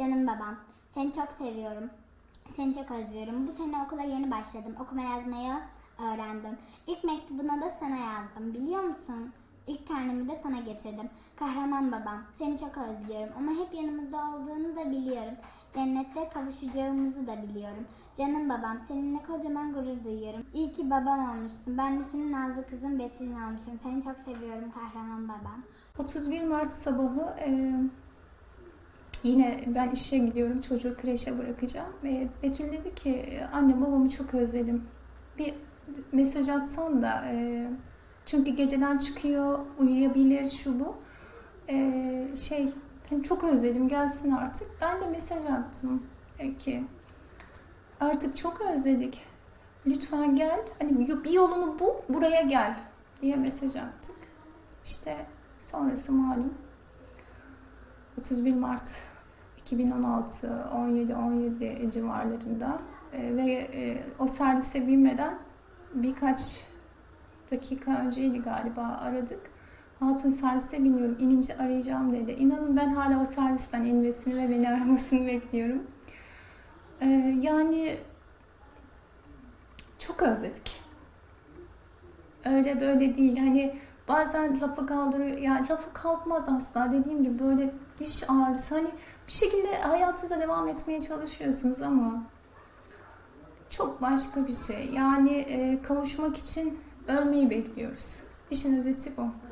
Canım babam, seni çok seviyorum. Seni çok özlüyorum. Bu sene okula yeni başladım. Okuma yazmayı öğrendim. İlk mektubuna da sana yazdım. Biliyor musun? İlk karnemi de sana getirdim. Kahraman babam, seni çok özlüyorum ama hep yanımızda olduğunu da biliyorum. Cennette kavuşacağımızı da biliyorum. Canım babam, seninle kocaman gurur duyuyorum. İyi ki babam olmuşsun. Ben de senin nazlı kızın Betül'ün olmuşum. Seni çok seviyorum kahraman babam. 31 Mart sabahı e, yine ben işe gidiyorum. Çocuğu kreşe bırakacağım. E, Betül dedi ki anne babamı çok özledim. Bir mesaj atsan da e, çünkü geceden çıkıyor uyuyabilir şu bu. E, şey hani çok özledim gelsin artık. Ben de mesaj attım e, ki artık çok özledik. Lütfen gel. Hani bir yolunu bul buraya gel diye mesaj attık. İşte Sonrası malum. 31 Mart 2016 17-17 civarlarında e, ve e, o servise binmeden birkaç dakika önceydi galiba aradık. Hatun servise biniyorum, inince arayacağım dedi. İnanın ben hala o servisten inmesini ve beni aramasını bekliyorum. E, yani çok özledik. Öyle böyle değil. Hani Bazen rafı kaldırıyor. Yani rafı kalkmaz asla. Dediğim gibi böyle diş ağrısı. Hani bir şekilde hayatınıza devam etmeye çalışıyorsunuz ama çok başka bir şey. Yani e, kavuşmak için ölmeyi bekliyoruz. İşin özeti bu.